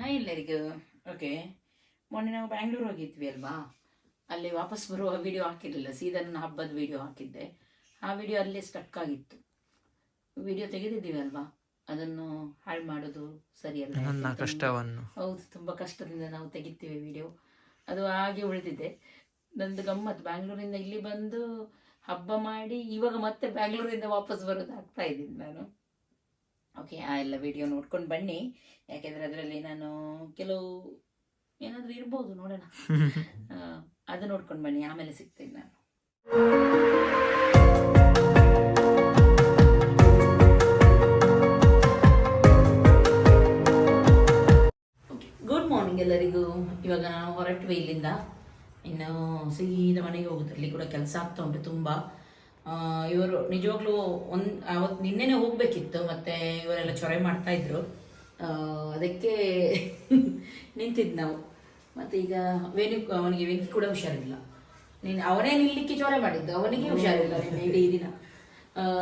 Hi ಎಲ್ಲರಿಗೂ. Okay ಮೊನ್ನೆ ನಾವು ಬ್ಯಾಂಗ್ಳೂರ್ ಹೋಗಿದ್ವಿ ಅಲ್ವಾ? ಅಲ್ಲಿ ವಾಪಸ್ ಬರುವ ವಿಡಿಯೋ ಹಾಕಿರಲಿಲ್ಲ. ಸೀದಾ ನನ್ನ ಹಬ್ಬದ ವಿಡಿಯೋ ಹಾಕಿದ್ದೆ. ಆ ವಿಡಿಯೋ ಅಲ್ಲೇ ಸ್ಟಕ್ ಆಗಿತ್ತು. ವಿಡಿಯೋ ತೆಗೆದಿದ್ದೀವಿ ಅಲ್ವಾ? ಅದನ್ನು ಹಾಳು ಮಾಡೋದು ಸರಿಯಲ್ಲ ನನ್ನ ಕಷ್ಟವನ್ನು. ಹೌದು ತುಂಬ ಕಷ್ಟದಿಂದ ನಾವು ತೆಗಿತೀವಿ ವಿಡಿಯೋ ಅದು ಹಾಗೆ ಉಳಿದಿದೆ. ನಂದು ಗಮ್ಮತ್ತು ಬ್ಯಾಂಗ್ಳೂರಿಂದ ಇಲ್ಲಿ ಬಂದು ಹಬ್ಬ ಮಾಡಿ ಇವಾಗ ಮತ್ತೆ ಬ್ಯಾಂಗ್ಳೂರಿಂದ ವಾಪಸ್ ಬರೋದು ಆಗ್ತಾ ಇದ್ದೀನಿ ನಾನು. ಓಕೆ ಆ ಎಲ್ಲ ವಿಡಿಯೋ ನೋಡ್ಕೊಂಡು ಬನ್ನಿ. ಯಾಕೆಂದರೆ ಅದರಲ್ಲಿ ನಾನು ಕೆಲವು ಏನಾದರೂ ಇರ್ಬೋದು ನೋಡೋಣ. ಅದು ನೋಡ್ಕೊಂಡು ಬನ್ನಿ ಆಮೇಲೆ ಸಿಗ್ತೀನಿ ನಾನು. ಗುಡ್ ಮಾರ್ನಿಂಗ್ ಎಲ್ಲರಿಗೂ. ಇವಾಗ ನಾನು ಹೊರಟ್ವಿ ಇಲ್ಲಿಂದ. ಇನ್ನು ಸೀದಾ ಮನೆಗೆ ಹೋಗೋದ್ರಲ್ಲಿ ಕೂಡ ಕೆಲಸ ಆಗ್ತಾ ಉಂಟು ತುಂಬ. ಇವರು ನಿಜವಾಗ್ಲೂ ಒಂದು ಅವತ್ತು ನಿನ್ನೆನೆ ಹೋಗ್ಬೇಕಿತ್ತು ಮತ್ತೆ ಇವರೆಲ್ಲ ಚೊರೆ ಮಾಡ್ತಾ ಇದ್ರು. ಅದಕ್ಕೆ ನಿಂತಿದ್ದು ನಾವು. ಮತ್ತೆ ಈಗ ವೇಣು ಅವನಿಗೆ ವೆಂಕಿ ಕೂಡ ಹುಷಾರಿಲ್ಲ. ನೀನು ಅವನೇ ನಿಲ್ಲಿಕ್ಕೆ ಚೊರೆ ಮಾಡಿದ್ದು ಅವನಿಗೆ ಹುಷಾರಿಲ್ಲ ನಿನ್ನೆ ಇಡೀ ದಿನ.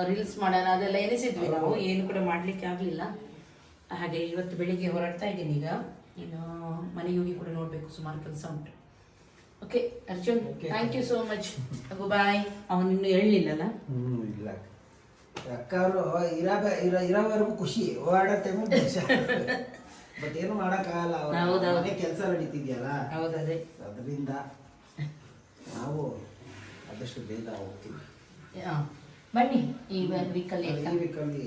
ರೀಲ್ಸ್ ಮಾಡೋಣ ಅದೆಲ್ಲ ಎನಿಸಿದ್ವಿ ನಾವು ಏನು ಕೂಡ ಮಾಡ್ಲಿಕ್ಕೆ ಆಗಲಿಲ್ಲ. ಹಾಗೆ ಇವತ್ತು ಬೆಳಿಗ್ಗೆ ಹೊರಡ್ತಾ ಇದ್ದೀನಿ ಈಗ. ಇನ್ನು ಮನೆಗೆ ಹೋಗಿ ಕೂಡ ನೋಡಬೇಕು ಸುಮಾರು ಕೆಲಸ ಉಂಟು. Okay Arjun thank you so much ಅಗು bye ಅವನು ಇನ್ನೂ ಹೇಳಲಿಲ್ಲಲ್ಲ ಹ್ಞೂ ಇಲ್ಲ. ಅಕ್ಕ ಅವರು ಇರ ಇರ ಇರೋವರೆಗೂ ಖುಷಿ ಓಡಾಡೋ ಟೈಮು ಬಟ್ ಏನು ಮಾಡೋಕ್ಕಾಗಲ್ಲ ಅವ್ರ ಹೌದೌದು. ಮನೆ ಕೆಲಸ ನಡೀತಿದ್ಯಲ್ಲ? ಹೌದದೇ. ಅದರಿಂದ ನಾವು ಆದಷ್ಟು ಬೇಗ ಹೋಗ್ತೀವಿ. ಬನ್ನಿ ಈ ವೀಕಲ್ಲಿ ಈ ವೀಕಲ್ಲಿ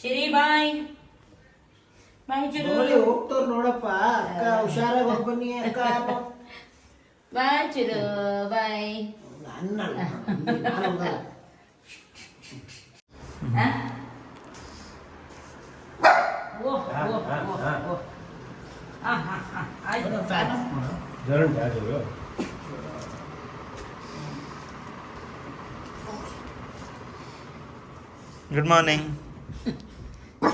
ಚಿರಿ ಬಾಯ್ ಬಾಯ್ ಚಿರು ನೋಡಿ ನೋಡಪ್ಪ. ಅಕ್ಕ ಹುಷಾರಾಗಿ ಹೋಗಿ ಬನ್ನಿ ಅಕ್ಕ ಬಾಯ್. ಚಿರು ಬಾಯ್ ನನ್ನಲ್ಲ ನಾನು ಹೋಗಲ್ಲ. ಓ ಓ ಓ ಓ ಹಾಂ. ಹಾಂ ಹಾಂ ಆಯ್ತು. ಗುಡ್ ಮಾರ್ನಿಂಗ್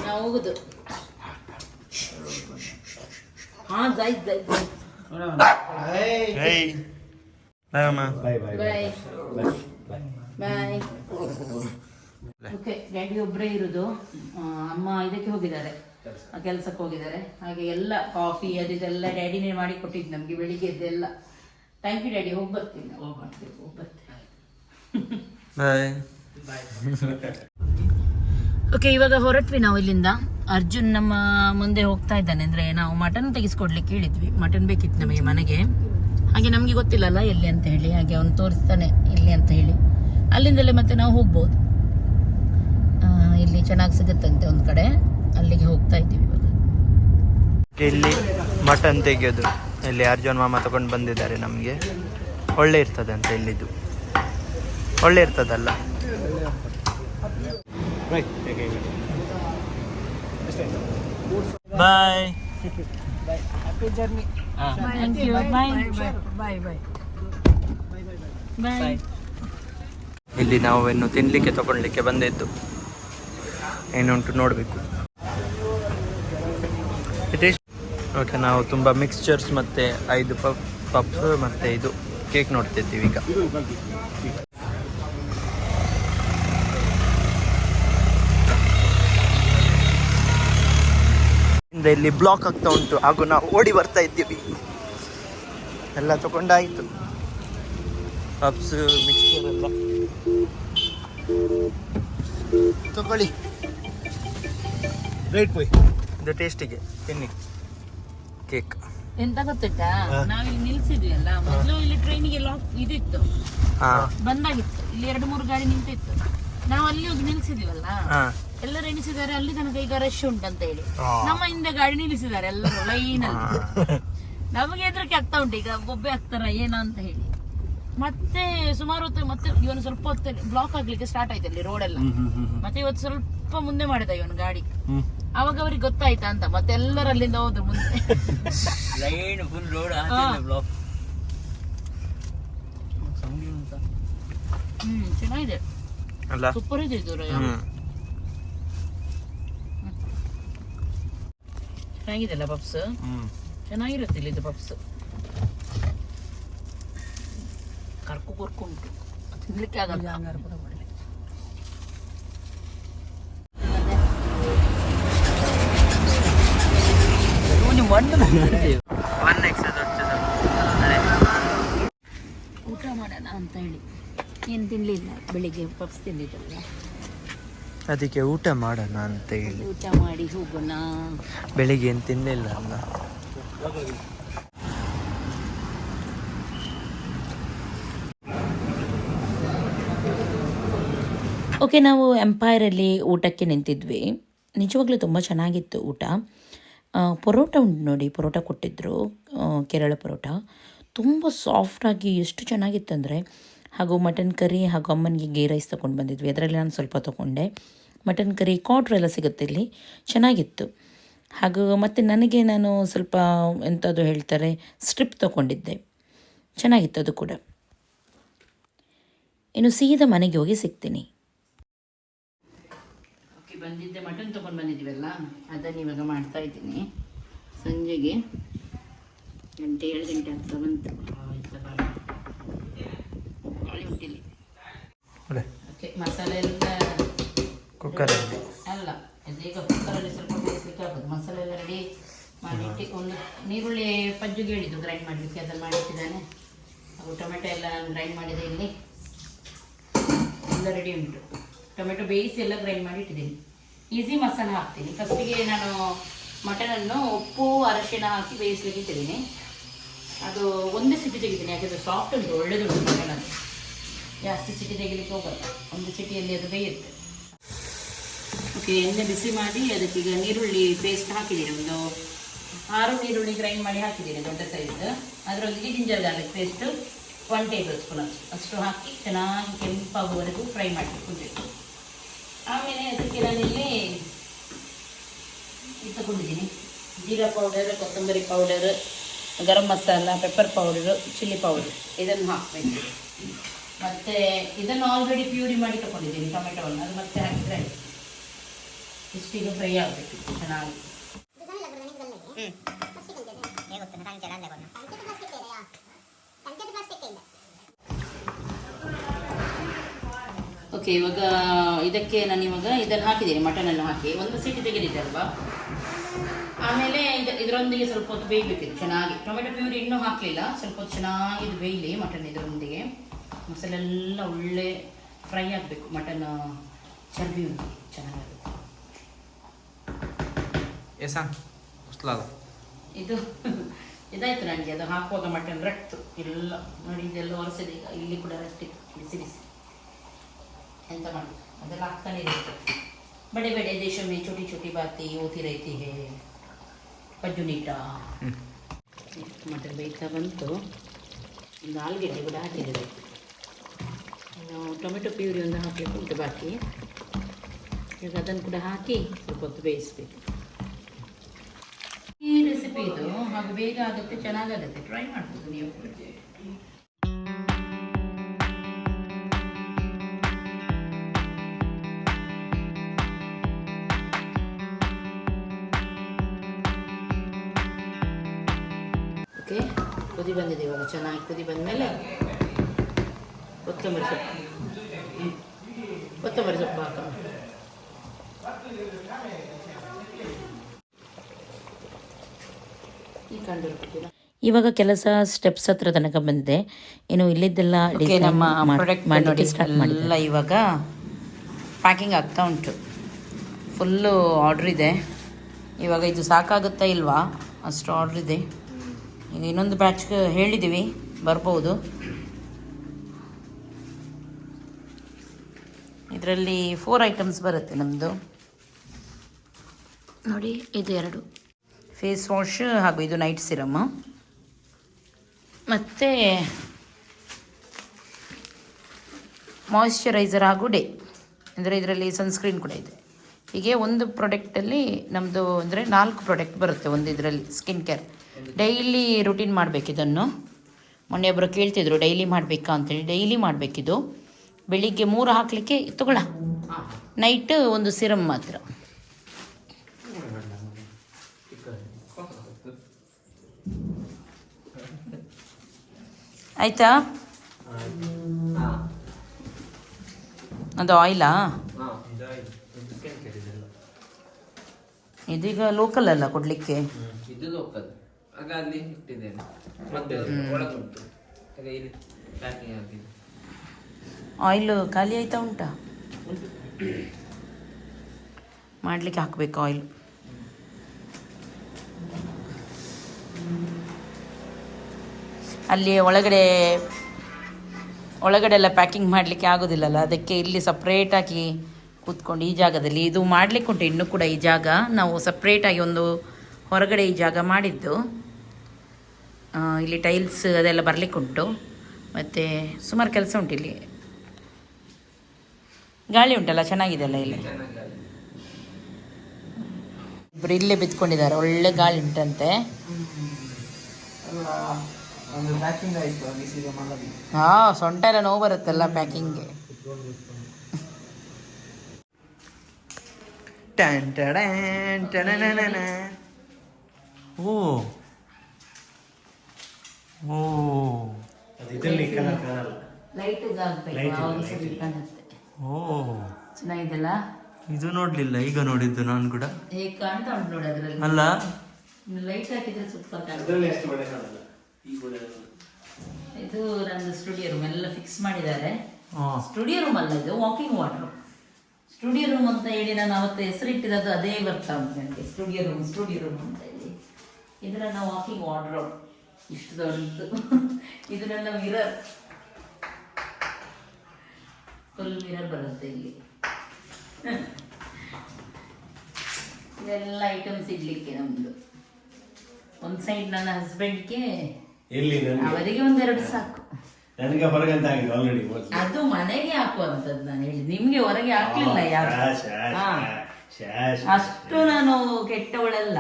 ನಾವು ಹೋಗುದು. ಹಾ ಜೈ ಏಯ್, ಹೇಯ್ ಬಾಯ್ ಬಾಯ್ ಬಾಯ್ ಓಕೆ ಡ್ಯಾಡಿ ಒಬ್ಬರೇ ಇರೋದು. ಅಮ್ಮ ಇದಕ್ಕೆ ಹೋಗಿದ್ದಾರೆ. ಕೆಲಸಕ್ಕೆ ಹೋಗಿದ್ದಾರೆ. ಹಾಗೆ ಎಲ್ಲ ಕಾಫಿ ಅದಿದೆಲ್ಲ ಇದೆಲ್ಲ ಡ್ಯಾಡಿನೇ ಮಾಡಿ ಕೊಟ್ಟಿದ್ದು ನಮಗೆ ಬೆಳಿಗ್ಗೆ ಎದ್ದೆಲ್ಲ ಥ್ಯಾಂಕ್ ಯು ಡ್ಯಾಡಿ. ಹೋಗಿ ಬರ್ತೀನಿ ಹೋಗಿ ಬರ್ತೀವಿ ಹೋಗಿ ಬರ್ತೀನಿ. ಬಾಯ್ ಓಕೆ ಇವಾಗ ಹೊರಟ್ವಿ ನಾವು ಇಲ್ಲಿಂದ. ಅರ್ಜುನ್ ನಮ್ಮ ಮುಂದೆ ಹೋಗ್ತಾ ಇದ್ದಾನೆ. ಅಂದ್ರೆ ನಾವು ಮಟನ್ ತೆಗಿಸ್ಕೊಡ್ಲಿಕ್ಕೆ ಹೇಳಿದ್ವಿ. ಮಟನ್ ಬೇಕಿತ್ತು ನಮಗೆ ಮನೆಗೆ. ಹಾಗೆ ನಮಗೆ ಗೊತ್ತಿಲ್ಲಲ್ಲ ಎಲ್ಲಿ ಅಂತ ಹೇಳಿ. ಹಾಗೆ ಅವನು ತೋರಿಸ್ತಾನೆ ಇಲ್ಲಿ ಅಂತ ಹೇಳಿ. ಅಲ್ಲಿಂದಲೇ ಮತ್ತೆ ನಾವು ಹೋಗ್ಬೋದು. ಇಲ್ಲಿ ಚೆನ್ನಾಗಿ ಸಿಗುತ್ತಂತೆ ಒಂದು ಕಡೆ. ಅಲ್ಲಿಗೆ ಹೋಗ್ತಾ ಇದ್ದೀವಿ ಇವಾಗ. ಇಲ್ಲಿ ಮಟನ್ ತೆಗೆಯೋದು. ಇಲ್ಲಿ ಅರ್ಜುನ್ ಮಾಮ ತಗೊಂಡು ಬಂದಿದ್ದಾರೆ ನಮಗೆ. ಒಳ್ಳೆ ಇರ್ತದೆ ಅಂತ ಇಲ್ಲಿದ್ದು ಒಳ್ಳೆ ಇರ್ತದಲ್ಲ? ಬಾಯ್ ಥ್ಯಾಂಕ್ ಯು ಬಾಯ್ ಬಾಯ್ ಇಲ್ಲಿ ನಾವು ಇನ್ನು ತಿನ್ಲಿಕ್ಕೆ ತಗೊಳ್ಲಿಕ್ಕೆ ಬಂದಿದ್ದು. ಏನುಂಟು ನೋಡಬೇಕು. ಓಕೆ ನಾವು ತುಂಬ ಮಿಕ್ಸ್ಚರ್ಸ್ ಮತ್ತು ಐದು ಪಪ್ ಪಪ್ಸ್ ಮತ್ತು ಇದು ಕೇಕ್ ನೋಡ್ತಿದ್ದೀವಿ ಈಗ. ಇಂದ ಇಲ್ಲಿ ಬ್ಲಾಕ್ ಆಗ್ತಾ ಉಂಟು. ಹಾಗೂ ನಾವು ಓಡಿ ಬರ್ತಾ ಇದ್ದೀವಿ. ಎಲ್ಲ ತಗೊಂಡಾಯಿತು. ಹಬ್ಸ್ ಮಿಕ್ಸ್ಚರ್ ಎಲ್ಲ. ತಗೊಳ್ಳಿ. ರೈಟ್ ಪೋಯ್ ಇದು ಟೇಸ್ಟಿಗೆ ತಿನ್ನಿ. ಕೇಕ್ ಎಂತ ಗೊತ್ತಿತ್ತಾ ನಾವಿಲ್ಲಿ ನಿಲ್ಸಿದ್ವಿ ಅಲ್ಲ ಮೊದಲು ಇಲ್ಲಿ ಟ್ರೈನಿಗೆ ಲಾಕ್ ಇದಿತ್ತು. ಬಂದಾಗಿತ್ತು. ಇಲ್ಲಿ ಎರಡು ಮೂರು ಗಾಡಿ ನಿಂತಿತ್ತು. ನಾವು ಅಲ್ಲಿ ಹೋಗಿ ನಿಲ್ಸಿದೀವಲ್ಲ? ಎಲ್ಲರೂ ಎಣಿಸಿದ್ದಾರೆ ಅಲ್ಲಿ ತನಕ ಈಗ ರಶ್ ಉಂಟಂತ ಹೇಳಿ ನಮ್ಮ ಹಿಂದೆ ಗಾಡಿ ನಿಲ್ಲಿಸಿದ್ದಾರೆ ಎಲ್ಲರೂ ಲೈನ್ ಅಲ್ಲಿ. ನಮಗೆ ಹೆದರಿಕೆ ಆಗ್ತಾ ಉಂಟು ಈಗ ಬೊಬ್ಬೆ ಆಗ್ತಾರ ಏನ ಅಂತ ಹೇಳಿ. ಮತ್ತೆ ಸುಮಾರು ಹೊತ್ತು ಮತ್ತೆ ಇವನು ಸ್ವಲ್ಪ ಹೊತ್ತು ಬ್ಲಾಕ್ ಆಗ್ಲಿಕ್ಕೆ ಸ್ಟಾರ್ಟ್ ಆಯ್ತು ಅಲ್ಲಿ ರೋಡ್ ಎಲ್ಲ. ಮತ್ತೆ ಇವತ್ತು ಸ್ವಲ್ಪ ಮುಂದೆ ಮಾಡಿದ ಇವನು ಗಾಡಿ. ಅವಾಗ ಅವ್ರಿಗೆ ಗೊತ್ತಾಯ್ತಾ ಅಂತ ಮತ್ತೆ ಎಲ್ಲರಲ್ಲಿಂದ ಹೋದ್ರು ಮುಂದೆ. Line full road. ಬ್ಲಾಕ್ ಹ್ಮ್ ಚೆನ್ನಾಗಿದೆ. ಅಲ್ಲ. ಸೂಪರ್ ಇದೆ ಇದು ರಯ. ಹ್ಞೂ ಚೆನ್ನಾಗಿದೆ ಅಲ್ಲ ಪಪ್ಸ್ ಚೆನ್ನಾಗಿರುತ್ತೆ ಇಲ್ಲಿ ಇದು ಪಪ್ಸ್. ಕರ್ಕು ಕರ್ಕು ಉಂಟು. ತಿನ್ಲಿಕ್ಕೆ ಆಗಲ್ಲ. ಮಣ್ಣು ಒನ್ ಎಕ್ಸ್ ಊಟ ಮಾಡೋಣ ಅಂತ ಹೇಳಿ. ಏನು ತಿನ್ನಲಿಲ್ಲ ಬೆಳಿಗ್ಗೆ ಪಪ್ಸ್ ತಿಂದಿದ್ದಲ್ಲ ಅದಕ್ಕೆ ಊಟ ಮಾಡೋಣ ಅಂತ ಹೇಳಿ. ಊಟ ಮಾಡಿ ಹೋಗೋಣ. ಬೆಳಿಗ್ಗೆ ಏನು ತಿನ್ನಲಿಲ್ಲ ಅಲ್ಲ ಓಕೆ ನಾವು ಎಂಪೈರಲ್ಲಿ ಊಟಕ್ಕೆ ನಿಂತಿದ್ವಿ. ನಿಜವಾಗ್ಲೂ ತುಂಬ ಚೆನ್ನಾಗಿತ್ತು ಊಟ. ಪರೋಟ ಉಂಟು ನೋಡಿ ಪರೋಟ ಕೊಟ್ಟಿದ್ದರು ಕೇರಳ ಪರೋಟ. ತುಂಬ ಸಾಫ್ಟಾಗಿ ಎಷ್ಟು ಚೆನ್ನಾಗಿತ್ತಂದರೆ ಹಾಗೂ ಮಟನ್ ಕರಿ ಹಾಗೂ ಅಮ್ಮನಿಗೆ ಗೀ ರೈಸ್ ತೊಗೊಂಡು ಬಂದಿದ್ವಿ. ಅದರಲ್ಲಿ ನಾನು ಸ್ವಲ್ಪ ತೊಗೊಂಡೆ. ಮಟನ್ ಕರಿ ಕ್ವಾಟ್ರ್ ಎಲ್ಲ ಸಿಗುತ್ತೆ ಇಲ್ಲಿ. ಚೆನ್ನಾಗಿತ್ತು. ಹಾಗೂ ಮತ್ತು ನನಗೆ ನಾನು ಸ್ವಲ್ಪ ಎಂಥದ್ದು ಹೇಳ್ತಾರೆ ಸ್ಟ್ರಿಪ್ ತೊಗೊಂಡಿದ್ದೆ. ಚೆನ್ನಾಗಿತ್ತು ಅದು ಕೂಡ. ಇನ್ನು ಸೀದಾ ಮನೆಗೆ ಹೋಗಿ ಸಿಗ್ತೀನಿ. ಓಕೆ ಬಂದಿದ್ದೆ. ಮಟನ್ ತೊಗೊಂಡು ಬಂದಿದ್ದೀವಲ್ಲ ಅದನ್ನು ಇವಾಗ ಮಾಡ್ತಾ ಇದ್ದೀನಿ. ಸಂಜೆಗೆ ಗಂಟೆ ಏಳು ಗಂಟೆ ಆಗ್ತಾ ಬಂತು. ಓಕೆ ಮಸಾಲೆ ಎಲ್ಲ ಕುಕ್ಕರಲ್ಲಿ ಅಲ್ಲ. ಇದೀಗ ಕುಕ್ಕರಲ್ಲಿ ಸ್ವಲ್ಪ ಬೇಯಿಸ್ಲಿಕ್ಕೆ ಆಗ್ಬೋದು ಮಸಾಲೆ ಎಲ್ಲ ರೆಡಿ ಮಾಡಿಟ್ಟು ಒಂದು ನೀರುಳ್ಳಿ ಪಜ್ಜುಗೆ ಹೇಳಿದ್ದು ಗ್ರೈಂಡ್ ಮಾಡಲಿಕ್ಕೆ ಅದನ್ನು ಮಾಡಿಟ್ಟಿದ್ದಾನೆ. ಹಾಗೂ ಟೊಮೆಟೊ ಎಲ್ಲ ಗ್ರೈಂಡ್ ಮಾಡಿದೆ ಇಲ್ಲಿ. ಎಲ್ಲ ರೆಡಿ ಉಂಟು. ಟೊಮೆಟೊ ಬೇಯಿಸಿ ಎಲ್ಲ ಗ್ರೈಂಡ್ ಮಾಡಿ ಇಟ್ಟಿದ್ದೀನಿ ಈಸಿ ಮಸಾಲೆ ಹಾಕ್ತೀನಿ. ಫಸ್ಟಿಗೆ ನಾನು ಮಟನನ್ನು ಉಪ್ಪು ಅರಶಿನ ಹಾಕಿ ಬೇಯಿಸ್ಲಿಕ್ಕೆ ಇಟ್ಟಿದ್ದೀನಿ. ಅದು ಒಂದೇ ಸಿಟಿ ತೆಗಿತೀನಿ ಯಾಕೆಂದರೆ ಸಾಫ್ಟ್ ಉಂಟು ಒಳ್ಳೇದುಂಟು ಮಟನ್ ಅದು. ಜಾಸ್ತಿ ಸಿಟಿ ತೆಗಿಲಿಕ್ಕೆ ಹೋಗಲ್ಲ. ಒಂದು ಸಿಟಿಯಲ್ಲಿ ಅದು ಬೇಯುತ್ತೆ. ಓಕೆ, ಎಣ್ಣೆ ಬಿಸಿ ಮಾಡಿ ಅದಕ್ಕೀಗ ನೀರುಳ್ಳಿ ಪೇಸ್ಟ್ ಹಾಕಿದ್ದೀನಿ. ಒಂದು ಆರು ಈರುಳ್ಳಿ ಗ್ರೈಂಡ್ ಮಾಡಿ ಹಾಕಿದ್ದೀನಿ ದೊಡ್ಡ ಸೈಜ್ ಅದರೊಂದಿಗೆ ginger garlic paste one tablespoon ಅಷ್ಟು. ಅಷ್ಟು ಹಾಕಿ ಚೆನ್ನಾಗಿ ಕೆಂಪಾಗುವವರೆಗೂ ಫ್ರೈ ಮಾಡಬೇಕು ಆಮೇಲೆ ಅದಕ್ಕೆ ನಾನಿಲ್ಲಿ ಇದು ಜೀರಾ ಪೌಡರ್ ಕೊತ್ತಂಬರಿ powder garam masala pepper powder chilli powder ಇದನ್ನು ಹಾಕಬೇಕು. ಮತ್ತು ಇದನ್ನು ಆಲ್ರೆಡಿ ಪ್ಯೂರಿ ಮಾಡಿ ತಗೊಂಡಿದ್ದೀನಿ ಟೊಮೆಟೊವನ್ನು. ಅದು ಮತ್ತೆ ಹಾಕಿದ್ರೆ. ಇಷ್ಟೀಗ ಫ್ರೈ ಆಗಬೇಕು ಚೆನ್ನಾಗಿ. ಓಕೆ ಇವಾಗ ಇದಕ್ಕೆ ನಾನು ಇವಾಗ ಇದನ್ನು ಹಾಕಿದ್ದೀನಿ ಮಟನನ್ನು ಹಾಕಿ. ಒಂದು ಸೀಟಿ ತೆಗೆದಿದ್ದೆ ಅಲ್ವಾ? ಆಮೇಲೆ ಇದು ಇದರೊಂದಿಗೆ ಸ್ವಲ್ಪ ಹೊತ್ತು ಬೇಯಬೇಕಿತ್ತು ಚೆನ್ನಾಗಿ. ಟೊಮೆಟೊ ಪ್ಯೂರಿ ಇನ್ನೂ ಹಾಕಲಿಲ್ಲ. ಸ್ವಲ್ಪ ಹೊತ್ತು ಚೆನ್ನಾಗಿ ಇದು ಬೇಯಲಿ ಮಟನ್ ಇದರೊಂದಿಗೆ. ಮಸಾಲೆ ಎಲ್ಲ ಒಳ್ಳೆ ಫ್ರೈ ಆಗಬೇಕು ಮಟನ್ ಚರ್ಬಿ ಉಂಟು ಎಸಾ ಉಸ್ಲಾದ ಇದು ಇದಾಯ್ತು ನನಗೆ ಅದು ಹಾಕುವಾಗ ಮಟನ್ ರಟ್ಟು ಎಲ್ಲ ನೋಡಿ ಇದೆಲ್ಲ ಒರೆಸಿದೆ ಈಗ ಇಲ್ಲಿ ಕೂಡ ರಟ್ಟಿತ್ತು ಬಿಸಿ ಬಿಸಿ. ಎಂತ ಮಾಡಿ ಅದೆಲ್ಲ ಹಾಕ್ತಾನೆ ಇರುತ್ತೆ. ಬಡೆ ಬಡೆ ದೇಶ ಮೇ ಚೋಟಿ ಚೋಟಿ ಬಾತಿ ಓತಿ ರೈತಿ ಹೇ ಪಜ್ಜು ನೀಟ. ಮಟನ್ ಬೇಯ್ತಾ ಬಂತು. ಒಂದು ಆಲೂಗೆಡ್ಡೆ ಕೂಡ ಹಾಕಿದ್ದೇವೆ. ಇನ್ನು ಟೊಮೆಟೊ ಪ್ಯೂರಿ ಒಂದು ಹಾಕಲಿಕ್ಕೆ ಉಂಟು ಬಾಕಿ. ಈಗ ಅದನ್ನು ಕೂಡ ಹಾಕಿ ಸ್ವಲ್ಪ ಹೊತ್ತು ಬೇಯಿಸಬೇಕು. ಈ ರೆಸಿಪಿ ಇದು. ಹಾಗೆ ಬೇಗ ಆಗುತ್ತೆ, ಚೆನ್ನಾಗಾಗುತ್ತೆ. ಟ್ರೈ ಮಾಡ್ಬೋದು ನೀವು. ಓಕೆ ಕುದಿ ಬಂದಿದೆ ಇವಾಗ, ಚೆನ್ನಾಗಿ ಕುದಿ ಬಂದಮೇಲೆ ಕೊತ್ತಂಬರಿ ಸೊಪ್ಪು. ಹ್ಮ್. ಕೊತ್ತಂಬರಿ ಸೊಪ್ಪು ಹಾಕೋಣ ಈ ಕಂಡು ಇವಾಗ ಕೆಲಸ ಸ್ಟೆಪ್ಸ್ ಹತ್ರ ತನಕ ಬಂದಿದೆ. ಏನು ಇಲ್ಲಿದ್ದೆಲ್ಲ ನಮ್ಮ ಪ್ರಾಡಕ್ಟ್ ಮಾಡಿ ಸ್ಟಾರ್ಟ್ ಮಾಡಿಲ್ಲ ಇವಾಗ ಪ್ಯಾಕಿಂಗ್ ಆಗ್ತಾ ಉಂಟು. ಫುಲ್ಲು ಆರ್ಡ್ರ್ ಇದೆ. ಇವಾಗ ಇದು ಸಾಕಾಗುತ್ತಾ ಇಲ್ವಾ? ಅಷ್ಟು ಆರ್ಡ್ರ್ ಇದೆ. ಈಗ ಇನ್ನೊಂದು ಬ್ಯಾಚ್ ಹೇಳಿದ್ದೀವಿ. ಬರ್ಬೋದು. ಇದರಲ್ಲಿ ಫೋರ್ ಐಟಮ್ಸ್ ಬರುತ್ತೆ ನಮ್ಮದು ನೋಡಿ ಇದು ಎರಡು. ಫೇಸ್ ವಾಶ್ ಹಾಗೂ ಇದು ನೈಟ್ ಸಿರಮ್ ಮತ್ತು ಮಾಯಿಶ್ಚರೈಸರ್ ಹಾಗೂ ಡೇ ಅಂದರೆ ಇದರಲ್ಲಿ ಸನ್ಸ್ಕ್ರೀನ್ ಕೂಡ ಇದೆ. ಹೀಗೆ ಒಂದು ಪ್ರಾಡಕ್ಟಲ್ಲಿ ನಮ್ಮದು ಅಂದರೆ ನಾಲ್ಕು ಪ್ರಾಡಕ್ಟ್ ಬರುತ್ತೆ ಒಂದು ಇದರಲ್ಲಿ ಸ್ಕಿನ್ ಕೇರ್ ಡೈಲಿ ರುಟೀನ್ ಮಾಡಬೇಕಿದನ್ನು ಮೊನ್ನೆ ಒಬ್ಬರು ಕೇಳ್ತಿದ್ರು ಡೈಲಿ ಮಾಡಬೇಕಾ? ಅಂತೇಳಿ. ಡೈಲಿ ಮಾಡಬೇಕಿದು. ಬೆಳಿಗ್ಗೆ ಮೂರು ಹಾಕಲಿಕ್ಕೆ ತಗೊಳ್ಳ ನೈಟ್ ಒಂದು ಸಿರಮ್ ಮಾತ್ರ. ಆಯ್ತಾ? ಅದು ಆಯಿಲಾ ಇದೀಗ ಲೋಕಲ್ ಅಲ್ಲ ಕೊಡ್ಲಿಕ್ಕೆ? ಇದು ಲೋಕಲ್ ಆಗ ಅಲ್ಲಿ ಇಟ್ಟಿದ್ದೇನೆ. ಮತ್ತೆ ಒಳಗುಂಟು. ಆಗ ಇಲ್ಲಿ ಪ್ಯಾಕಿಂಗ್ ಆಗಿದೆ ಆಯಿಲ್ ಖಾಲಿ ಆಯ್ತಾ ಉಂಟಾ? ಮಾಡಲಿಕ್ಕೆ ಹಾಕಬೇಕು ಆಯಿಲ್. ಅಲ್ಲಿ ಒಳಗಡೆ ಒಳಗಡೆ ಎಲ್ಲ ಪ್ಯಾಕಿಂಗ್ ಮಾಡಲಿಕ್ಕೆ ಆಗೋದಿಲ್ಲಲ್ಲ, ಅದಕ್ಕೆ ಇಲ್ಲಿ ಸಪ್ರೇಟಾಗಿ ಕೂತ್ಕೊಂಡು ಈ ಜಾಗದಲ್ಲಿ. ಇದು ಮಾಡಲಿಕ್ಕೆ ಉಂಟು, ಇನ್ನೂ ಕೂಡ ಈ ಜಾಗ. ನಾವು ಸಪ್ರೇಟಾಗಿ ಒಂದು ಹೊರಗಡೆ ಈ ಜಾಗ ಮಾಡಿದ್ದು. ಇಲ್ಲಿ ಟೈಲ್ಸ್ ಅದೆಲ್ಲ ಬರಲಿಕ್ಕೆ ಉಂಟು. ಮತ್ತು ಸುಮಾರು ಕೆಲಸ ಉಂಟು ಇಲ್ಲಿ. ಗಾಳಿ ಉಂಟಲ್ಲ ಚೆನ್ನಾಗಿದೆ ಅಲ್ಲ ಇಲ್ಲಿ. ಇಬ್ಬರು ಇಲ್ಲೇ ಬಿತ್ಕೊಂಡಿದ್ದಾರೆ ಒಳ್ಳೆ ಗಾಳಿ ಉಂಟಂತೆ. ಹಾ ಸೊಂಟ ಎಲ್ಲ ನೋವು ಬರುತ್ತಲ್ಲ ಪ್ಯಾಕಿಂಗ್ಗೆ. ಓ. ಓ. ಲೈಟ್ ಓ. ಚೆನ್ನಾಗಿದೆಲ್ಲ ಇದು ನೋಡ್ಲಿಲ್ಲ ಈಗ ನೋಡಿದ್ದು ನಾನು ಕೂಡ. ಹೇಗೆ ಕಾಣ್ತಾ ಉಂಟು ನೋಡಿ ಅದರಲ್ಲಿ. ಅಲ್ಲ? ಲೈಟ್ ಹಾಕಿದ್ರೆ ಸೂಪರ್ ಇದು ನಂದು ಸ್ಟುಡಿಯೋ ರೂಮ್ ಎಲ್ಲ ಫಿಕ್ಸ್ ಮಾಡಿದ್ದಾರೆ. ಹಾ. ಸ್ಟುಡಿಯೋ ರೂಮ್ ಅಲ್ಲ ಇದು ವಾಕಿಂಗ್ ವಾಟರ್ ಸ್ಟುಡಿಯೋ ರೂಮ್ ಅಂತ ಹೇಳಿ ನಾನು ಅವತ್ತು ಹೆಸರಿಟ್ಟಿರೋದು ಅದೇ ಬರ್ತಾ ಉಂಟು ನನಗೆ ಸ್ಟುಡಿಯೋ ರೂಮ್ ಸ್ಟುಡಿಯೋ ರೂಮ್ ಅಂತ ಹೇಳಿ. ಇದರ ನಾವು ವಾಕಿಂಗ್ ವಾರ್ಡ್ರೋಬ್ ಇಷ್ಟು ದೊಡ್ಡದು. ಇದು ನನ್ನ ಮಿರರ್ ಫುಲ್ ಮಿರರ್ ಬರುತ್ತೆ ಇಲ್ಲಿ. ಇದೆಲ್ಲ ಐಟಮ್ಸ್ ಇಡ್ಲಿಕ್ಕೆ ನಮ್ದು. ಒಂದ್ ಸೈಡ್ ನನ್ನ ಹಸ್ಬೆಂಡ್ಗೆ ಎಲ್ಲಿ ನನಗೆ? ಅವರಿಗೆ ಒಂದೆರಡು ಸಾಕು. ನನಗೆ ಹೊರಗಂತ ಆಗಿದೆ ಆಲ್ರೆಡಿ ಅದು ಮನೆಗೆ ಹಾಕುವಂತದ್ದು ನಾನು ಹೇಳಿ. ನಿಮ್ಗೆ ಹೊರಗೆ ಹಾಕ್ಲಿಲ್ಲ ಯಾರು? ಹಾ. ಅಷ್ಟು ನಾನು ಕೆಟ್ಟವಳಲ್ಲ.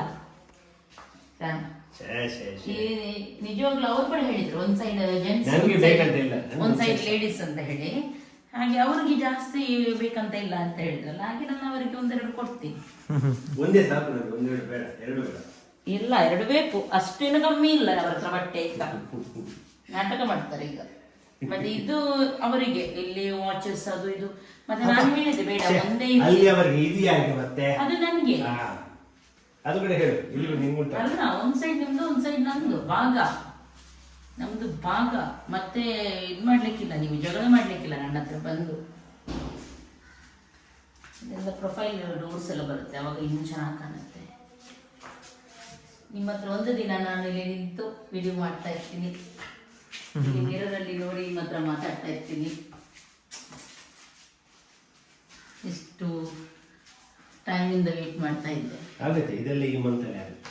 ಈ ನಿಜವಾಗ್ಲೂ ಅವ್ರು ಕೂಡ ಹೇಳಿದ್ರು ಒಂದ್ ಸೈಡ್ ಜೆಂಟ್ಸ್ ನನ್ಗೆ ಬೇಕಂತ ಇಲ್ಲ. ಒಂದ್ ಸೈಡ್ ಲೇಡೀಸ್ ಅಂತ ಹೇಳಿ. ಹಾಗೆ ಅವ್ರಿಗೆ ಜಾಸ್ತಿ ಬೇಕಂತ ಇಲ್ಲ ಅಂತ ಹೇಳಿದ್ರಲ್ಲ ಹಾಗೆ ನಾನು ಅವರಿಗೆ ಒಂದೆರಡು ಕೊಡ್ತೀನಿ. ಒಂದೇ ಸಾಕು ನನಗೆ ಒಂದೆರಡು ಬೇಡ ಎರಡು ಬೇಡ. ಇಲ್ಲ ಎರಡು ಬೇಕು. ಅಷ್ಟೇನು ಕಮ್ಮಿ ಇಲ್ಲ ಅವರ ಹತ್ರ ಬಟ್ಟೆ ಈಗ. ನಾಟಕ ಮಾಡ್ತಾರೆ ಈಗ. ಮತ್ತೆ ಇದು ಅವರಿಗೆ ಇಲ್ಲಿ ವಾಚಸ್ ಅದು ಇದು. ಮತ್ತೆ ನಾನು ಹೇಳಿದೆ ಬೇಡ ಒಂದೇ ಇರ್ಲಿ. ಅಲ್ಲಿ ಅವರಿಗೆ ಇದು ಯಾಕೆ ಮತ್ತೆ? ಅದು ನನಗೆ. ಹಾ. ಅದು ಕೂಡ ಹೇಳು ಇಲ್ಲಿ ಅಲ್ಲ ಒಂದ್ ಸೈಡ್ ನಿಮ್ದು ಒಂದ್ ಸೈಡ್ ನಂದು ಭಾಗ. ನಮ್ದು ಭಾಗ ಮತ್ತೆ ಇದು ಮಾಡ್ಲಿಕ್ಕಿಲ್ಲ ನೀವು ಜಗಳ ಮಾಡ್ಲಿಕ್ಕಿಲ್ಲ ನನ್ನ ಹತ್ರ ಬಂದು. ಇದೆಲ್ಲ ಪ್ರೊಫೈಲ್ ಡೋರ್ಸ್ ಎಲ್ಲ ಬರುತ್ತೆ ಅವಾಗ ಇನ್ನೂ ಚೆನ್ನಾಗಿ ಕಾಣುತ್ತೆ. ನಿಮ್ಮ ಹತ್ರ ಒಂದು ದಿನ ನಾನು ಇಲ್ಲಿ ನಿಂತು ವಿಡಿಯೋ ಮಾಡ್ತಾ ಇರ್ತೀನಿ. ಮಿರರಲ್ಲಿ ನೋಡಿ ನಿಮ್ಮ ಹತ್ರ ಮಾತಾಡ್ತಾ ಇರ್ತೀನಿ. ಇಷ್ಟು ಟೈಮಿಂದ ವೇಟ್ ಮಾಡ್ತಾ ಇದ್ದೆ. ಆಗುತ್ತೆ ಇದೆಲ್ಲ ಈ ಮಂತಲ್ಲಿ ಆಗುತ್ತೆ.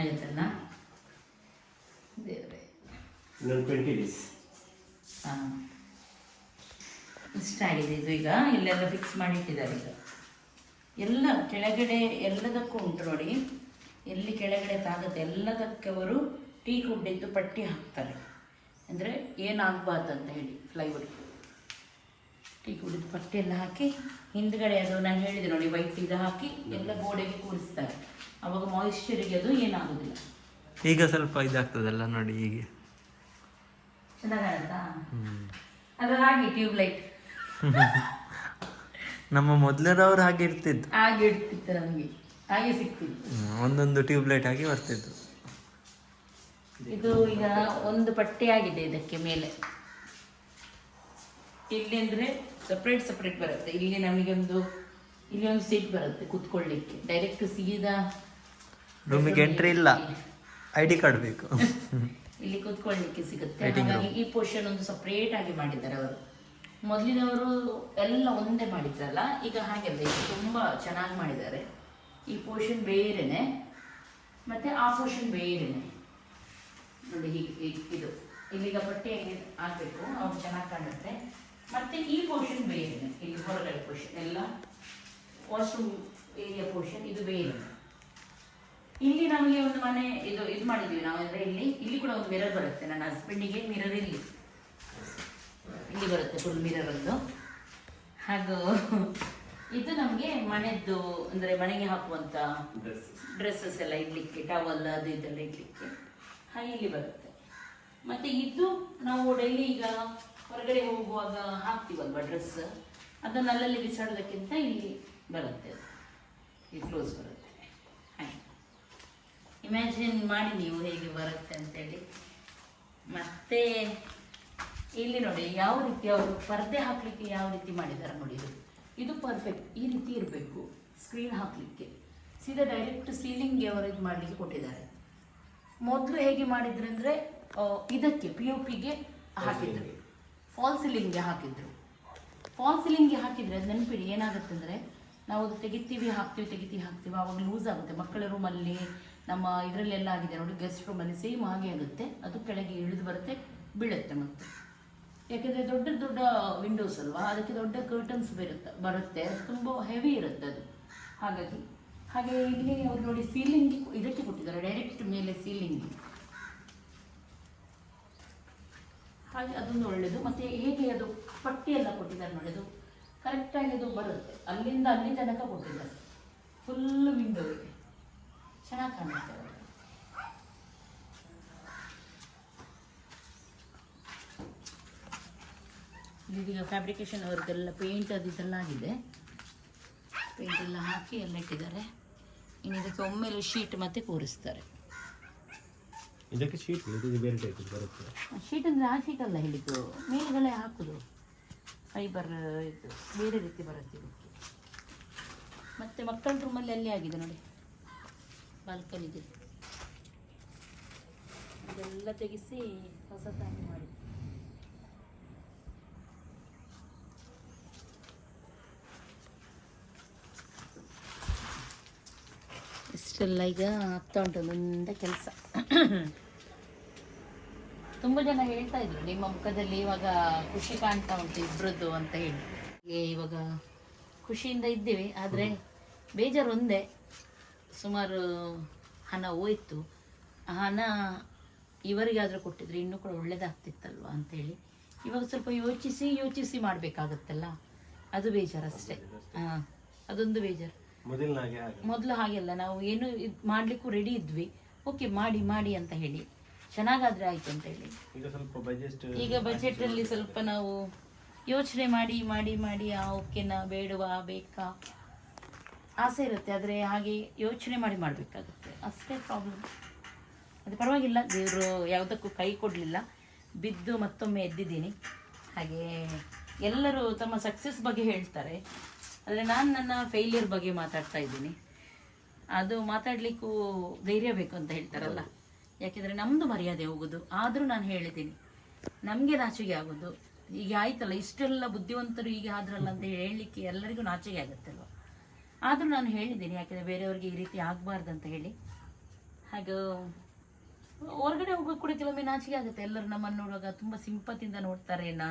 ಆಯ್ತಲ್ಲ ದೇವ್ರೆ ಇನ್ನೊಂದು ಟ್ವೆಂಟಿ ಡೇಸ್ ಹಾ. ಇಷ್ಟ ಆಗಿದೆ ಇದು ಈಗ. ಇಲ್ಲೆಲ್ಲ ಫಿಕ್ಸ್ ಮಾಡಿ ಇಟ್ಟಿದ್ದಾರೆ ಈಗ. ಎಲ್ಲ ಕೆಳಗಡೆ ಎಲ್ಲದಕ್ಕೂ ಉಂಟು ನೋಡಿ. ಎಲ್ಲಿ ಕೆಳಗಡೆ ತಾಗುತ್ತೆ ಎಲ್ಲದಕ್ಕೆ ಅವರು ಟೀ ಕುಡ್ಡಿದ್ದು ಪಟ್ಟಿ ಹಾಕ್ತಾರೆ. ಅಂದರೆ ಏನಾಗಬಾರ್ದು ಅಂತ ಹೇಳಿ ಫ್ಲೈವುಡ್ ಟೀ ಕುಡಿದು ಪಟ್ಟಿ ಎಲ್ಲ ಹಾಕಿ ಹಿಂದ್ಗಡೆ ಅದು ನಾನು ಹೇಳಿದೆ ನೋಡಿ ವೈಟ್ ಇದು ಹಾಕಿ ಎಲ್ಲ ಗೋಡೆಗೆ ಕೂರಿಸ್ತಾರೆ. ಅವಾಗ ಮಾಯಿಶ್ಚರಿಗೆ ಅದು ಏನಾಗೋದಿಲ್ಲ. ಈಗ ಸ್ವಲ್ಪ ಇದಾಗ್ತದಲ್ಲ ನೋಡಿ ಹೀಗೆ. ಅದು ಹಾಗೆ ಟ್ಯೂಬ್ ಲೈಟ್ ನಮ್ಮ ಮೊದಲರವ್ರು ಹಾಗೆ ಇರ್ತಿದ್ದು ಹಾಗೆ ಇರ್ತಿತ್ತು ನಮಗೆ. ಹಾಗೆ ಸಿಕ್ತಿತ್ತು ಒಂದೊಂದು ಟ್ಯೂಬ್ ಲೈಟ್ ಆಗಿ ಬರ್ತಿದ್ರು ಇದು ಈಗ ಒಂದು ಪಟ್ಟಿ ಆಗಿದೆ ಇದಕ್ಕೆ ಮೇಲೆ. ಇಲ್ಲಿ ಅಂದ್ರೆ ಸಪ್ರೇಟ್ ಸಪ್ರೇಟ್ ಬರುತ್ತೆ. ಇಲ್ಲಿ ನಮಗೆ ಒಂದು ಇಲ್ಲಿ ಒಂದು ಸೀಟ್ ಬರುತ್ತೆ ಕೂತ್ಕೊಳ್ಳಿಕ್ಕೆ. ಡೈರೆಕ್ಟ್ ಸೀದಾ ರೂಮಿಗೆ ಎಂಟ್ರಿ ಇಲ್ಲ. ಐ ಡಿ ಕಾರ್ಡ್ ಬೇಕು. ಇಲ್ಲಿ ಕುತ್ಕೊಳ್ಳಿಕ್ಕೆ ಸಿಗುತ್ತೆ. ಹಾಗಾಗಿ ಈ ಪೋರ್ಷನ್ ಒಂದು ಸಪ್ರೇಟ್ ಆಗಿ ಮಾಡಿದ್ದಾರೆ ಅವರು. ಮೊದಲಿನವರು ಎಲ್ಲ ಒಂದೇ ಮಾಡಿದ್ರಲ್ಲ ಈಗ ಹಾಗೆ ತುಂಬಾ ಚೆನ್ನಾಗಿ ಮಾಡಿದ್ದಾರೆ. ಈ ಪೋರ್ಷನ್ ಬೇರೆನೆ ಮತ್ತೆ ಆ ಪೋರ್ಷನ್ ಬೇರೆನೆ. ನೋಡಿ ಹೀಗೆ ಇದು. ಇಲ್ಲಿಗ ಬಟ್ಟೆ ಹಾಕಬೇಕು ಅವ್ರು ಚೆನ್ನಾಗಿ ಕಾಣುತ್ತೆ. ಮತ್ತೆ ಈ ಪೋರ್ಷನ್ ಬೇರೆನೆ ಇಲ್ಲಿ ಹೊರಗಡೆ ಪೋರ್ಷನ್ ಎಲ್ಲ ವಾಶ್ರೂಮ್ ಏರಿಯಾ ಪೋರ್ಷನ್ ಇದು ಬೇರೆ ಇಲ್ಲಿ ನಮಗೆ ಒಂದು ಮನೆ ಇದು ಇದು ಮಾಡಿದ್ವಿ ನಾವು ಅಂದ್ರೆ ಇಲ್ಲಿ ಇಲ್ಲಿ ಕೂಡ ಒಂದು ಮಿರರ್ ಬರುತ್ತೆ. ನನ್ನ ಹಸ್ಬೆಂಡಿಗೆ ಮಿರರ್ ಇಲ್ಲಿ. ಇಲ್ಲಿ ಬರುತ್ತೆ ಫುಲ್ ಮಿರರ್ ಒಂದು. ಹಾಗೂ ಇದು ನಮಗೆ ಮನೆದ್ದು ಅಂದ್ರೆ ಮನೆಗೆ ಹಾಕುವಂತ ಡ್ರೆಸ್ಸಸ್ ಎಲ್ಲ ಇಡ್ಲಿಕ್ಕೆ ಟವಲ್ ಅದು ಇದೆಲ್ಲ ಇಡ್ಲಿಕ್ಕೆ. ಹಾಗೆ ಇಲ್ಲಿ ಬರುತ್ತೆ. ಮತ್ತೆ ಇದು ನಾವು ಡೈಲಿ ಈಗ ಹೊರಗಡೆ ಹೋಗುವಾಗ ಹಾಕ್ತೀವಲ್ವ ಡ್ರೆಸ್ ಅದನ್ನ ಅಲ್ಲಲ್ಲಿ ಬಿಸಾಡೋದಕ್ಕಿಂತ ಇಲ್ಲಿ ಬರುತ್ತೆ. ಇದು ಕ್ಲೋಸ್ ಬರುತ್ತೆ. ಇಮ್ಯಾಜಿನ್ ಮಾಡಿ ನೀವು ಹೇಗೆ ಬರುತ್ತೆ ಅಂತೇಳಿ. ಮತ್ತೆ ಇಲ್ಲಿ ನೋಡಿ ಯಾವ ರೀತಿ ಅವರು ಪರ್ದೆ ಹಾಕ್ಲಿಕ್ಕೆ ಯಾವ ರೀತಿ ಮಾಡಿದ್ದಾರೆ ನೋಡಿ ಇದು. ಪರ್ಫೆಕ್ಟ್ ಈ ರೀತಿ ಇರಬೇಕು. ಸ್ಕ್ರೀನ್ ಹಾಕ್ಲಿಕ್ಕೆ. ಸೀದಾ ಡೈರೆಕ್ಟ್ ಸೀಲಿಂಗ್ಗೆ ಅವರು ಇದು ಮಾಡಲಿಕ್ಕೆ ಕೊಟ್ಟಿದ್ದಾರೆ. ಮೊದಲು ಹೇಗೆ ಮಾಡಿದ್ರು ಅಂದರೆ ಇದಕ್ಕೆ ಪಿ ಯು ಪಿಗೆ ಹಾಕಿದ್ರು. ಫಾಲ್ ಸೀಲಿಂಗ್ಗೆ ಹಾಕಿದ್ರು. ಫಾಲ್ ಸೀಲಿಂಗ್ಗೆ ಹಾಕಿದರೆ ಅದು ನೆನಪಿಡಿ ಏನಾಗುತ್ತೆ ಅಂದರೆ ನಾವು ಅದು ತೆಗಿತೀವಿ ಹಾಕ್ತೀವಿ ತೆಗಿತೀವಿ ಹಾಕ್ತೀವಿ ಆವಾಗ ಲೂಸ್ ಆಗುತ್ತೆ. ಮಕ್ಕಳ ರೂಮಲ್ಲಿ ನಮ್ಮ ಇದರಲ್ಲೆಲ್ಲ ಆಗಿದೆ ನೋಡಿ ಗೆಸ್ಟ್ ರೂಮಲ್ಲಿ ಸೇಮ್ ಹಾಗೆ ಆಗುತ್ತೆ. ಅದು ಕೆಳಗೆ ಇಳಿದು ಬರುತ್ತೆ, ಬೀಳುತ್ತೆ ಮತ್ತೆ. ಯಾಕೆಂದರೆ ದೊಡ್ಡ ದೊಡ್ಡ ವಿಂಡೋಸ್ ಅಲ್ವಾ, ಅದಕ್ಕೆ ದೊಡ್ಡ ಕರ್ಟನ್ಸ್ ಬರುತ್ತೆ ಬರುತ್ತೆ. ತುಂಬ ಹೆವಿ ಇರುತ್ತೆ ಅದು. ಹಾಗಾಗಿ, ಹಾಗೆ ಇಲ್ಲಿ ಅವ್ರು ನೋಡಿ ಸೀಲಿಂಗ್ ಇದಕ್ಕೆ ಕೊಟ್ಟಿದ್ದಾರೆ ಡೈರೆಕ್ಟ್ ಮೇಲೆ ಸೀಲಿಂಗ್ ಹಾಗೆ ಅದೊಂದು ಒಳ್ಳೆಯದು ಮತ್ತು ಹೇಗೆ ಅದು ಪಟ್ಟಿಯೆಲ್ಲ ಕೊಟ್ಟಿದ್ದಾರೆ ನೋಡಿ, ಅದು ಕರೆಕ್ಟಾಗಿ ಅದು ಬರುತ್ತೆ. ಅಲ್ಲಿಂದ ಅಲ್ಲಿ ತನಕ ಕೊಟ್ಟಿದ್ದಾರೆ. ಫುಲ್ ವಿಂಡೋ ಇದೆ ಚೆನ್ನಾಗಿ ಕಾಣುತ್ತೆ. ಇದೀಗ ಫ್ಯಾಬ್ರಿಕೇಶನ್ ಅವ್ರದ್ದೆಲ್ಲ ಪೇಂಟ್ ಅದು ಇದೆಲ್ಲ ಆಗಿದೆ ಪೇಂಟ್ ಎಲ್ಲ ಹಾಕಿ ಎಲ್ಲ ಇಟ್ಟಿದ್ದಾರೆ. ಇನ್ನು ಇದಕ್ಕೆ ಒಮ್ಮೆಲೆ ಶೀಟ್ ಮತ್ತೆ ಕೂರಿಸ್ತಾರೆ. ಇದಕ್ಕೆ ಶೀಟ್ ಇದು ಬೇರೆ ಟೈಪ್ ಬರುತ್ತೆ. ಶೀಟ್ ಅಂದರೆ ಆ ಶೀಟ್ ಅಲ್ಲ ಹೇಳಿದ್ದು. ಮೇಲುಗಳೇ ಹಾಕುದು. ಫೈಬರ್ ಇದು ಬೇರೆ ರೀತಿ ಬರುತ್ತೆ ಇದಕ್ಕೆ. ಮತ್ತು ಮಕ್ಕಳ ರೂಮಲ್ಲಿ ಅಲ್ಲಿ ಆಗಿದೆ ನೋಡಿ. ಬಾಲ್ಕನಿಗೆ ಇದೆಲ್ಲ ತೆಗೆಸಿ ಹೊಸತಾಗಿ ಮಾಡಿ. ಇಷ್ಟೆಲ್ಲ ಈಗ ಆಗ್ತಾ ಉಂಟು ಒಂದೊಂದೇ ಕೆಲಸ. ತುಂಬ ಜನ ಹೇಳ್ತಾ ಇದ್ರು, ನಿಮ್ಮ ಮುಖದಲ್ಲಿ ಇವಾಗ ಖುಷಿ ಕಾಣ್ತಾ ಉಂಟು ಇಬ್ಬರದ್ದು ಅಂತ ಹೇಳಿ. ಇವಾಗ ಖುಷಿಯಿಂದ ಇದ್ದೀವಿ, ಆದರೆ ಬೇಜಾರು ಒಂದೇ. ಸುಮಾರು ಹಣ ಹೋಯ್ತು. ಆ ಹಣ ಇವರಿಗಾದರೂ ಕೊಟ್ಟಿದ್ರೆ ಇನ್ನೂ ಕೂಡ ಒಳ್ಳೇದಾಗ್ತಿತ್ತಲ್ವ ಅಂತೇಳಿ. ಇವಾಗ ಸ್ವಲ್ಪ ಯೋಚಿಸಿ ಯೋಚಿಸಿ ಮಾಡಬೇಕಾಗತ್ತಲ್ಲ? ಅದು ಬೇಜಾರಷ್ಟೇ ಹಾಂ ಅದೊಂದು ಬೇಜಾರು. ಮೊದಲು ಹಾಗೆಲ್ಲ ನಾವು ಏನು ಇದು ಮಾಡಲಿಕ್ಕೂ ರೆಡಿ ಇದ್ವಿ. ಓಕೆ ಮಾಡಿ ಮಾಡಿ ಅಂತ ಹೇಳಿ. ಚೆನ್ನಾಗಾದ್ರೆ ಆಯ್ತು ಅಂತ ಹೇಳಿ. ಈಗ ಸ್ವಲ್ಪ ಬಜೆಟ್ ಈಗ ಬಜೆಟ್ ಅಲ್ಲಿ ಸ್ವಲ್ಪ ನಾವು ಯೋಚನೆ ಮಾಡಿ ಮಾಡಿ ಮಾಡಿ ಆ ಓಕೆನಾ ಬೇಡವಾ ಬೇಕಾ? ಆಸೆ ಇರುತ್ತೆ, ಆದರೆ ಹಾಗೆ ಯೋಚನೆ ಮಾಡಿ ಮಾಡಬೇಕಾಗುತ್ತೆ. ಅಷ್ಟೇ ಪ್ರಾಬ್ಲಮ್ ಅದು ಪರವಾಗಿಲ್ಲ, ದೇವರು ಯಾವುದಕ್ಕೂ ಕೈ ಕೊಡಲಿಲ್ಲ. ಬಿದ್ದು ಮತ್ತೊಮ್ಮೆ ಎದ್ದಿದ್ದೀನಿ. ಹಾಗೆ ಎಲ್ಲರೂ ತಮ್ಮ ಸಕ್ಸಸ್ ಬಗ್ಗೆ ಹೇಳ್ತಾರೆ. ಆದರೆ ನಾನು ನನ್ನ ಫೇಲ್ಯೂರ್ ಬಗ್ಗೆ ಮಾತಾಡ್ತಾ ಇದ್ದೀನಿ. ಅದು ಮಾತಾಡಲಿಕ್ಕೂ ಧೈರ್ಯ ಬೇಕು ಅಂತ ಹೇಳ್ತಾರಲ್ಲ. ಯಾಕೆಂದರೆ ನಮ್ಮದು ಮರ್ಯಾದೆ ಹೋಗೋದು. ಆದರೂ ನಾನು ಹೇಳಿದ್ದೀನಿ. ನಮಗೆ ನಾಚಿಗೆ ಆಗೋದು. ಈಗ ಆಯ್ತಲ್ಲ, ಇಷ್ಟೆಲ್ಲ ಬುದ್ಧಿವಂತರು ಈಗ ಆದ್ರಲ್ಲ ಅಂತ ಹೇಳಲಿಕ್ಕೆ ಎಲ್ಲರಿಗೂ ನಾಚಿಕೆ ಆಗುತ್ತಲ್ವ? ಆದರೂ ನಾನು ಹೇಳಿದ್ದೀನಿ ಯಾಕೆಂದರೆ ಬೇರೆಯವ್ರಿಗೆ ಈ ರೀತಿ ಆಗಬಾರ್ದು ಅಂತ ಹೇಳಿ. ಹಾಗೆ ಹೊರಗಡೆ ಹೋಗೋ ಕೂಡ ಕೆಲವೊಮ್ಮೆ ನಾಚಿಕೆ ಆಗುತ್ತೆ. ಎಲ್ಲರೂ ನಮ್ಮನ್ನು ನೋಡುವಾಗ ತುಂಬ ಸಿಂಪತಿಯಿಂದ ನೋಡ್ತಾರೇನಾ?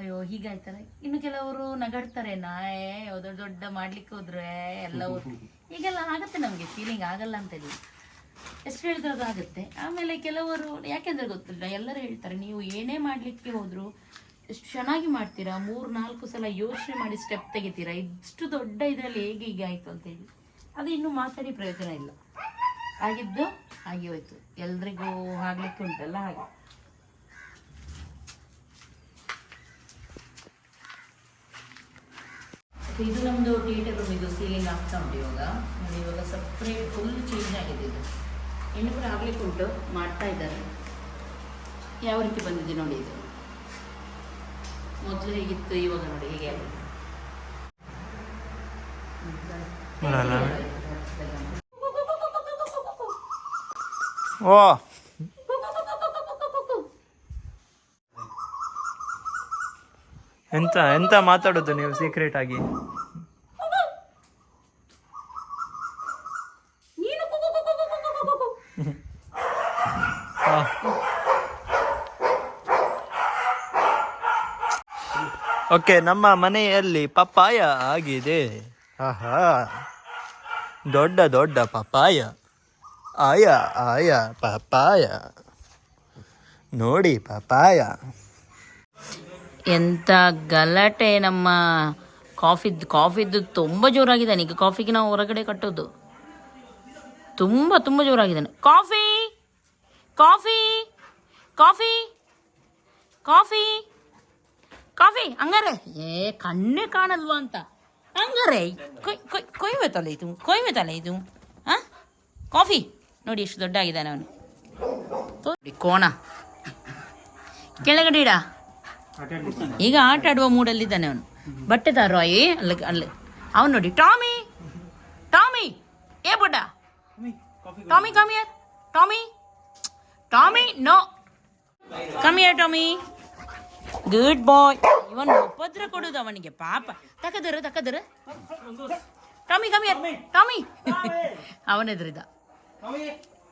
ಅಯ್ಯೋ ಹೀಗಾಯ್ತಾರೆ ಇನ್ನು ಕೆಲವರು ನಗಾಡ್ತಾರೇನಾ? ಏ ದೊಡ್ಡ ದೊಡ್ಡ ಮಾಡ್ಲಿಕ್ಕೆ ಹೋದ್ರೆ ಎಲ್ಲ ಹೀಗೆಲ್ಲ ಆಗುತ್ತೆ ನಮಗೆ ಫೀಲಿಂಗ್ ಆಗಲ್ಲ ಅಂತ ಹೇಳಿ. ಎಷ್ಟು ಹೇಳಿದ್ರೆ ಅದು ಆಗುತ್ತೆ. ಆಮೇಲೆ ಕೆಲವರು ಯಾಕೆಂದ್ರೆ ಗೊತ್ತಿಲ್ಲ ಎಲ್ಲರೂ ಹೇಳ್ತಾರೆ ನೀವು ಏನೇ ಮಾಡಲಿಕ್ಕೆ ಹೋದ್ರು ಎಷ್ಟು ಚೆನ್ನಾಗಿ ಮಾಡ್ತೀರಾ? ಮೂರು, ನಾಲ್ಕು ಸಲ ಯೋಚನೆ ಮಾಡಿ ಸ್ಟೆಪ್ ತೆಗಿತೀರಾ? ಇಷ್ಟು ದೊಡ್ಡ ಇದರಲ್ಲಿ ಹೇಗೆ ಹೀಗೆ ಆಯಿತು ಅಂತೇಳಿ ಅದು ಇನ್ನೂ ಮಾತಾಡಿ ಪ್ರಯೋಜನ ಇಲ್ಲ. ಆಗಿದ್ದು ಹಾಗೆ ಹೋಯ್ತು. ಎಲ್ರಿಗೂ ಆಗ್ಲಿಕ್ಕೆ ಉಂಟಲ್ಲ ಹಾಗೆ. ಇದು ನಮ್ಮದು ಥಿಯೇಟರ್ ರೂಮ್ ಇದು ಸೀಲಿಂಗ್ ಆಗ್ತಾ ಉಂಟು ಇವಾಗ. ಇವಾಗ ಸಪ್ರೇಟ್ ಫುಲ್ ಚೇಂಜ್ ಆಗಿದೆ ಇದು. ಇನ್ನು ಕೂಡ ಆಗ್ಲಿಕ್ಕೆ ಉಂಟು. ಮಾಡ್ತಾ ಇದ್ದಾರೆ. ಯಾವ ರೀತಿ ಬಂದಿದೆ ನೋಡಿ ಇದು? ಮೊದಲು ಹೇಗಿತ್ತು ಇವಾಗ ನೋಡಿ ಹೇಗೆ ಓ. ಎಂತ ಎಂತ ಮಾತಾಡೋದು ನೀವು ಸೀಕ್ರೆಟ್ ಆಗಿ? ನೀನು ಓಕೆ ನಮ್ಮ ಮನೆಯಲ್ಲಿ ಪಪ್ಪಾಯ ಆಗಿದೆ. ಆಹಾ. ದೊಡ್ಡ ದೊಡ್ಡ ಪಪ್ಪಾಯ. ಆಯ ಆಯ ಪಪ್ಪಾಯ. ನೋಡಿ ಪಪ್ಪಾಯ. ಎಂತ ಗಲಾಟೆ ನಮ್ಮ ಕಾಫಿದ್ದು ಕಾಫಿದ್ದು ತುಂಬ ಜೋರಾಗಿದ್ದಾನೆ ಈಗ ಕಾಫಿಗೆ ನಾವು ಹೊರಗಡೆ ಕಟ್ಟೋದು. ತುಂಬ ತುಂಬ ಜೋರಾಗಿದ್ದಾನೆ coffee coffee coffee coffee. Coffee, ಹಂಗಾರೆ. ಏ, ಕಣ್ಣೇ ಕಾಣಲ್ವಾ ಅಂತ. ಹಂಗಾರೆ, ಕೊಯ್ ಕೊಯ್ ಕೊಯ್ಬೇತಲ್ಲ ತಲೆ ಇದು ಕೊಯ್ಬೇತಲ್ಲ ತಲೆ ಇದು, ಹಾಂ? ಕಾಫಿ. ನೋಡಿ ಎಷ್ಟು ದೊಡ್ಡ ಆಗಿದ್ದಾನೆ ಅವನು ಕೋಣ. ಕೆಳಗಡೆ ಇಡ. ಈಗ ಆಟ ಆಡುವ ಮೂಡಲ್ಲಿದ್ದಾನೆ ಅವನು. ಬಟ್ಟೆ ಏ, ಅಲ್ಲ ಅಲ್ಲ. ಅವನು ನೋಡಿ, ಟಾಮಿ. ಟಾಮಿ. ಏ, ಬುಡ್ಡ. Tommy come here Tommy. Tommy, no. Come here Tommy. Good boy ಇವನು ಉಪದ್ರ ಕೊಡುದು ಅವನಿಗೆ ಪಾಪ. ತಕದರು ತಕದರು ಟಾಮಿ ಕಮ್ಮಿ ಟಾಮಿ ಅವನೆದ್ರಿದ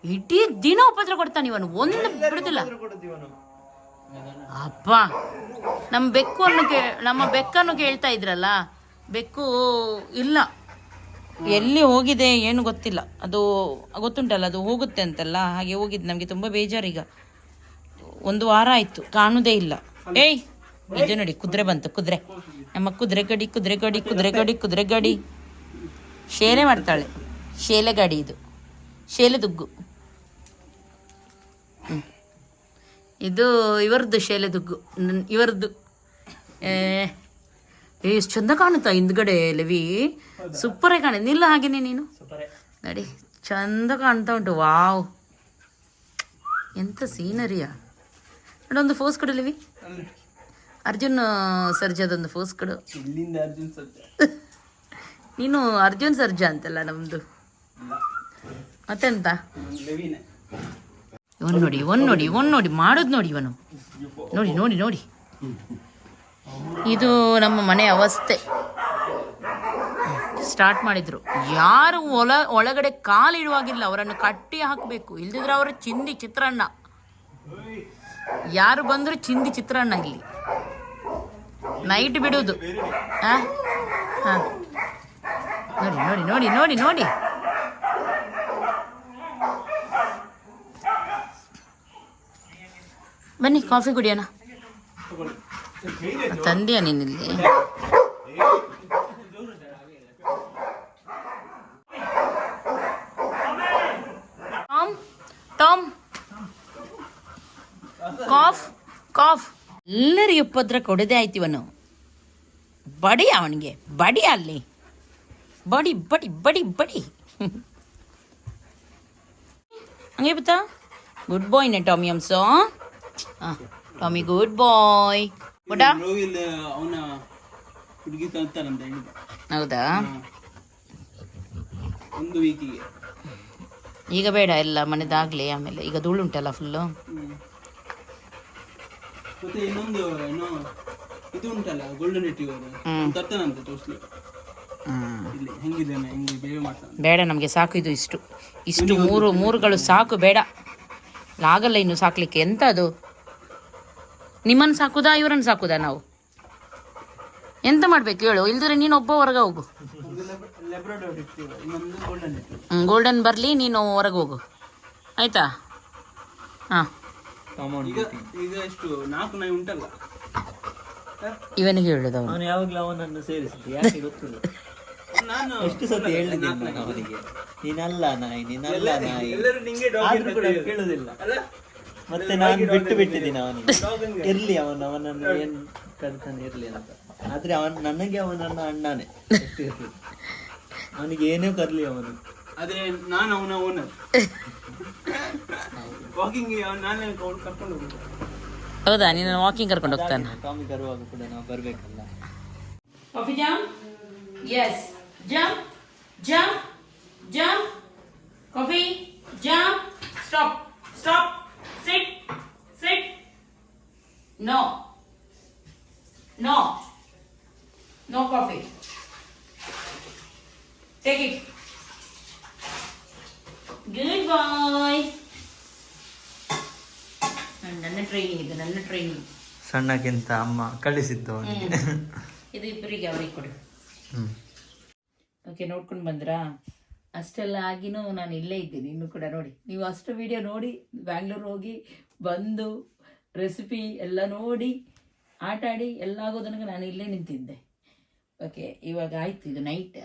ಇಡೀ ದಿನ ಉಪದ್ರ ಕೊಡ್ತಾನೆ ಇವನು. ಒಂದು ಬಿಡುದಿಲ್ಲ. ಅಪ್ಪ ನಮ್ಮ ಬೆಕ್ಕು ಅನ್ನು ಕೇ ನಮ್ಮ ಬೆಕ್ಕನ್ನು ಕೇಳ್ತಾ ಇದ್ರಲ್ಲ ಬೆಕ್ಕು ಇಲ್ಲ. ಎಲ್ಲಿ ಹೋಗಿದೆ ಏನು ಗೊತ್ತಿಲ್ಲ. ಅದು ಗೊತ್ತುಂಟಲ್ಲ ಅದು ಹೋಗುತ್ತೆ ಅಂತಲ್ಲ. ಹಾಗೆ ಹೋಗಿದ್ದು. ನಮಗೆ ತುಂಬ ಬೇಜಾರೀಗ ಒಂದು ವಾರ ಆಯಿತು. ಕಾಣುವುದೇ ಇಲ್ಲ. ಏಯ್ ಇದು ನೋಡಿ ಕುದುರೆ ಬಂತು ಕುದುರೆ. ನಮ್ಮ ಕುದುರೆ ಗಡಿ ಕುದುರೆ ಗಡಿ ಕುದುರೆ ಗಡಿ ಕುದುರೆ ಗಡಿ. ಶೇಲೆ ಮಾಡ್ತಾಳೆ. ಶೇಲೆ ಗಾಡಿ ಇದು. ಶೇಲೆ ದುಗ್ಗು. ಇದು ಇವರದ್ದು ಶೇಲೆ ದುಗ್ಗು. ಇವರದ್ದು. ಎಷ್ಟು ಚಂದ ಕಾಣುತ್ತಾ ಹಿಂದ್ಗಡೆ ಲವಿ. ಸೂಪರಾಗಿ ಕಾಣುತ್ತೆ ನಿಲ್ಲ ಹಾಗೇನೆ ನೀನು. ನೋಡಿ ಚಂದ ಕಾಣ್ತಾ ಉಂಟು. ವಾವ್. ಎಂತ ಸೀನರಿಯಾ. ನೋಡೊಂದು ಒಂದು ಫೋಸ್ ಕೊಡು ಲಿವಿ. ಅರ್ಜುನ್ ಸರ್ಜಾದೊಂದು ಫೋಸ್ ಕೊಡು. ಇಲ್ಲಿಂದ ಅರ್ಜುನ್ ಸರ್ಜಾ. ನೀನು ಅರ್ಜುನ್ ಸರ್ಜಾ ಅಂತಲ್ಲ ನಮ್ದು. ಮತ್ತೆಂತ? ಇವನ್ ನೋಡಿ ಇವನ್ ನೋಡಿ ಇವನ್ ನೋಡಿ ಮಾಡೋದು ನೋಡಿ ಇವನು. ನೋಡಿ ನೋಡಿ ನೋಡಿ. ಇದು ನಮ್ಮ ಮನೆ ಅವಸ್ಥೆ. ಸ್ಟಾರ್ಟ್ ಮಾಡಿದ್ರು. ಯಾರು ಒಳ ಒಳಗಡೆ ಕಾಲಿಡುವಾಗಿಲ್ಲ ಅವರನ್ನು ಕಟ್ಟಿ ಹಾಕಬೇಕು. ಇಲ್ದಿದ್ರೆ ಅವರು ಚಿಂದಿ ಚಿತ್ರಾನ್ನ. ಯಾರು ಬಂದರೂ ಚಿಂದಿ ಚಿತ್ರಾನ್ನ ಇಲ್ಲಿ. ನೈಟ್ ಬಿಡುವುದು. ಹಾಂ ಹಾ ನೋಡಿ ನೋಡಿ ನೋಡಿ ನೋಡಿ ನೋಡಿ. ಬನ್ನಿ ಕಾಫಿ ಕುಡಿಯೋಣ. ತಂದೆಯ ನೀನಿಲ್ಲಿ ಟಾಮ್ ಟಾಮ್ ಕಾಫ್ ಕಾಫ್. ಎಲ್ಲರಿಗೂ ಉಪದ್ರ ಕೊಡದೆ ಆಯ್ತು ಇವನು. ಬಡಿ ಅವನಿಗೆ ಬಡಿ ಅಲ್ಲಿ. ಬಡಿ ಬಡಿ ಬಡಿ ಬಡಿ. ಹಂಗೆ ಬತ್ತಾ? ಗುಡ್ ಬಾಯ್ನೆ ಟಾಮಿ ಅಂಸೋ ಹಾಂ ಟಾಮಿ ಗುಡ್ ಬಾಯ್ ಬುಡ ಅವನ ಹುಡುಗಿ ತಂತಾನಂತ ಹೇಳಿದ. ಹೌದಾ? ಒಂದು ವೀಕಿಗೆ ಈಗ ಬೇಡ ಎಲ್ಲ ಮನೆದಾಗ್ಲಿ ಆಮೇಲೆ ಈಗ ಧೂಳು ಉಂಟಲ್ಲ ಫುಲ್ಲು ಮತ್ತೆ ಇನ್ನೊಂದು ಏನೋ ಇದು ಉಂಟಲ್ಲ ಗೋಲ್ಡನ್ ರಿಟ್ರೀವರ್ ತರ್ತೇನಂತೆ ತೋರಿಸ್ಲಿ ತೋರ್ಸ್ಲಿ ಇಲ್ಲಿ ಹೆಂಗಿದ್ದಾನೆ ಹೆಂಗೆ ಬೇರೆ ಮಾಡ್ತಾನೆ ಬೇಡ ನಮಗೆ ಸಾಕು ಇದು ಇಷ್ಟು. ಇಷ್ಟು ಮೂರು ಮೂರುಗಳು ಸಾಕು ಬೇಡ. ಆಗಲ್ಲ ಇನ್ನು ಸಾಕ್ಲಿಕ್ಕೆ. ಎಂತ ಅದು? ನಿಮ್ಮನ್ನು ಸಾಕುದಾ ಇವರನ್ನು ಸಾಕುದಾ ನಾವು? ಎಂತ ಮಾಡ್ಬೇಕು ಹೇಳು ಇಲ್ದಿದ್ರೆ ನೀನು ಒಬ್ಬ ಹೊರಗೆ ಹೋಗು. ಗೋಲ್ಡನ್ ಬರಲಿ ನೀನು ಹೊರಗೆ ಹೋಗು. ಆಯ್ತಾ? ಹಾಂ. ಈಗ ಈಗ ಎಷ್ಟು ನಾಲ್ಕು ನಾಯಿ ಉಂಟಲ್ಲ? ಇವನಿಗೆ ಹೇಳುದು ಅವನು. ಅವನು ಯಾವಾಗಲೂ ಅವನನ್ನು ಸೇರಿಸಿದ್ದು ಯಾಕೆ ಗೊತ್ತಿಲ್ಲ ನಾನು ಎಷ್ಟು ಸತಿ ಹೇಳಿದ್ದೀನಿ ನಾನು ಅವನಿಗೆ? ನೀನಲ್ಲ ನಾಯಿ ನೀನಲ್ಲ ನಾಯಿ. ಎಲ್ಲರೂ ನಿಂಗೆ ಆದ್ರೂ ಕೂಡ ಕೇಳುದಿಲ್ಲ. ಮತ್ತೆ ನಾನು ಬಿಟ್ಟು ಬಿಟ್ಟಿದ್ದೀನಿ ಅವನಿಗೆ. ಇರ್ಲಿ ಅವನು ಅವನನ್ನು ಏನ್ ಕರ್ತಾನೆ ಇರ್ಲಿ ಅಂತ. ಆದ್ರೆ ಅವನ್ ನನಗೆ ಅವನನ್ನ ಅಣ್ಣನೇ. ಅವನಿಗೆ ಏನೇ ಕರ್ಲಿ ಅವನು. ಆದ್ರೆ ನಾನು ಅವನ ಓನರ್ ವಾಕಿಂಗ್ ನಾನೇ ಕರ್ಕೊಂಡು ಹೋಗುದು ಹೌದಾ? ನೀನು ವಾಕಿಂಗ್ ಕರ್ಕೊಂಡು ಹೋಗ್ತಾನೆ ಟಾಮಿ ತರುವಾಗ ಕೂಡ ನಾವು ಬರಬೇಕಲ್ಲ. Coffee jam yes jam Jump. ಸಣ್ಣಕ್ಕಿಂತ ಅಮ್ಮ ಕಳಿಸಿದ್ದು ಅವನಿಗೆ ಇದು ಇಬ್ಬರಿಗೆ ಅವ್ರಿಗೆ ಕೊಡಿ. ಹ್ಮ್. ಓಕೆ ನೋಡ್ಕೊಂಡು ಬಂದ್ರಾ? ಅಷ್ಟೆಲ್ಲ ಆಗಿನೂ ನಾನು ಇಲ್ಲೇ ಇದ್ದೀನಿ ಇನ್ನು ಕೂಡ ನೋಡಿ. ನೀವು ಅಷ್ಟು ವಿಡಿಯೋ ನೋಡಿ ಬ್ಯಾಂಗ್ಳೂರ್ ಹೋಗಿ ಬಂದು ರೆಸಿಪಿ ಎಲ್ಲ ನೋಡಿ ಆಟ ಆಡಿ ಎಲ್ಲ ಆಗೋ ತನಕ ನಾನು ಇಲ್ಲೇ ನಿಂತಿದ್ದೆ. ಓಕೆ ಇವಾಗ ಆಯ್ತು ಇದು ನೈಟ್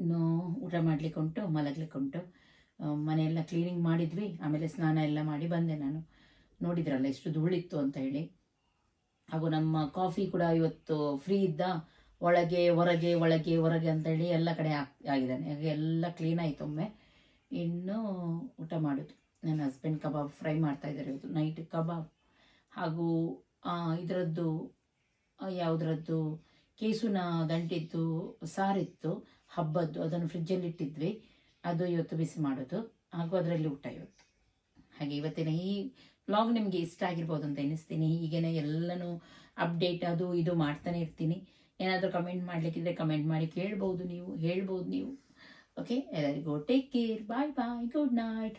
ಇನ್ನು ಊಟ ಮಾಡ್ಲಿಕ್ಕೆ ಉಂಟು ಮಲಗ್ಲಿಕ್ಕೆ ಉಂಟು ಮನೆಯೆಲ್ಲ ಕ್ಲೀನಿಂಗ್ ಮಾಡಿದ್ವಿ ಆಮೇಲೆ ಸ್ನಾನ ಎಲ್ಲ ಮಾಡಿ ಬಂದೆ ನಾನು. ನೋಡಿದ್ರಲ್ಲ ಎಷ್ಟು ಧೂಳಿತ್ತು ಅಂತ ಹೇಳಿ. ಹಾಗೂ ನಮ್ಮ ಕಾಫಿ ಕೂಡ ಇವತ್ತು ಫ್ರೀ ಇದ್ದ, ಒಳಗೆ, ಹೊರಗೆ ಒಳಗೆ, ಹೊರಗೆ ಅಂತೇಳಿ ಎಲ್ಲ ಕಡೆ ಆಗಿದೆ. ಆಗಿದ್ದಾನೆ ಹಾಗೆ ಎಲ್ಲ ಕ್ಲೀನ್ ಆಯಿತು ಒಮ್ಮೆ. ಇನ್ನು ಊಟ ಮಾಡೋದು. ನನ್ನ ಹಸ್ಬೆಂಡ್ ಕಬಾಬ್ ಫ್ರೈ ಮಾಡ್ತಾ ಇದ್ದಾರೆ ಇವತ್ತು. ನೈಟ್ ಕಬಾಬ್. ಹಾಗೂ ಇದರದ್ದು ಯಾವುದರದ್ದು ಯಾವುದ್ರದ್ದು, ಕೇಸುನ ದಂಟಿದ್ದು, ಸಾರಿತ್ತು, ಹಬ್ಬದ್ದು, ಅದನ್ನು ಫ್ರಿಜ್ಜಲ್ಲಿ ಇಟ್ಟಿದ್ವಿ. ಅದು ಇವತ್ತು ಬಿಸಿ ಮಾಡೋದು. ಹಾಗೂ ಅದರಲ್ಲಿ ಊಟ ಇವತ್ತು. ಹಾಗೆ ಇವತ್ತಿನ ಈ ವ್ಲಾಗ್ ನಿಮಗೆ ಇಷ್ಟ ಆಗಿರ್ಬೋದು ಅಂತ ಎನಿಸ್ತೀನಿ ಹೀಗೇನೆ ಎಲ್ಲನೂ ಅಪ್ಡೇಟ್ ಅದು ಇದು ಮಾಡ್ತಾನೆ ಇರ್ತೀನಿ. ಏನಾದರೂ ಕಮೆಂಟ್ ಮಾಡಲಿಕ್ಕಿದ್ರೆ ಕಮೆಂಟ್ ಮಾಡಿ ಕೇಳ್ಬೋದು ನೀವು, ಹೇಳ್ಬೋದು ನೀವು. ಓಕೆ ಎಲ್ಲರಿಗೂ take care bye bye good night